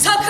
Sakın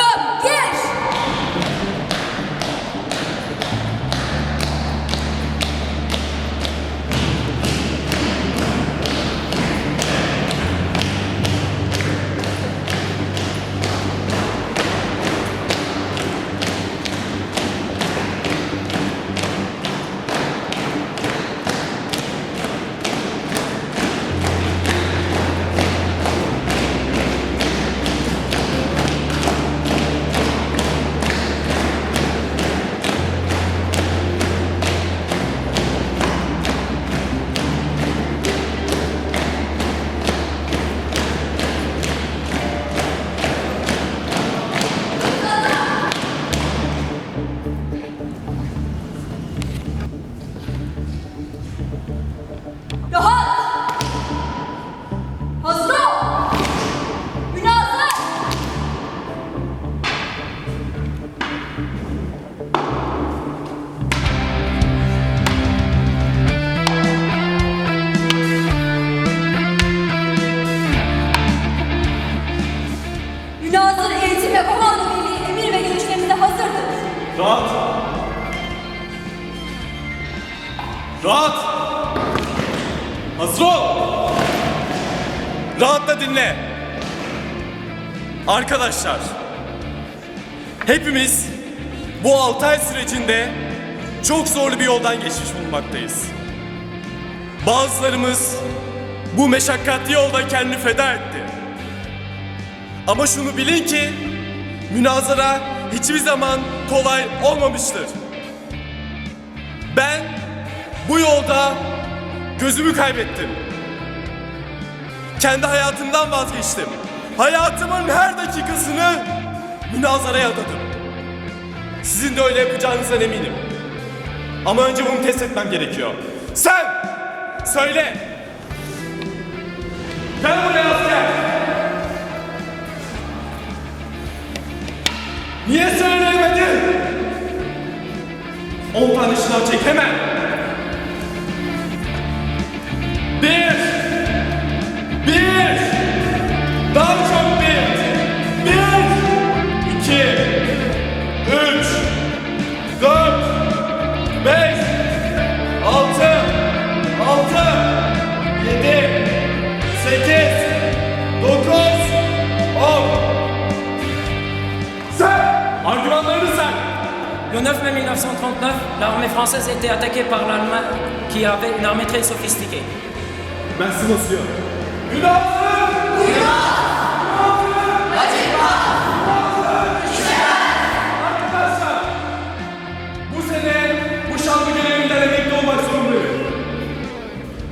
Rahat. Hazır ol. Rahatla dinle. Arkadaşlar, hepimiz bu 6 ay sürecinde çok zorlu bir yoldan geçmiş bulunmaktayız. Bazılarımız bu meşakkatli yolda kendini feda etti. Ama şunu bilin ki münazara hiçbir zaman kolay olmamıştır. Ben bu yolda gözümü kaybettim. Kendi hayatımdan vazgeçtim. Hayatımın her dakikasını münazaraya adadım. Sizin de öyle yapacağınızdan eminim. Ama önce bunu test etmem gerekiyor. Sen! Söyle! Gel buraya asker! Niye söyleyemedin? 10 tane şınav çek hemen. Le 9 mai 1939, l'armée française a été attaquée par l'Allemagne qui avait une armée très sophistiquée. Merci, monsieur. Une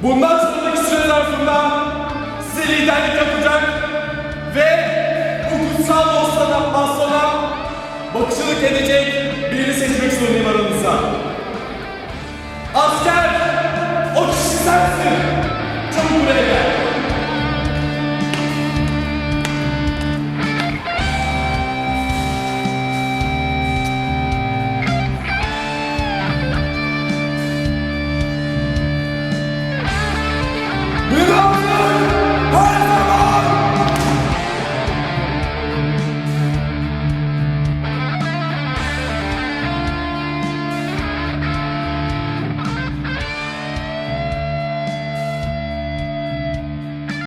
Bundan sonraki süre zarfında size liderlik yapacak ve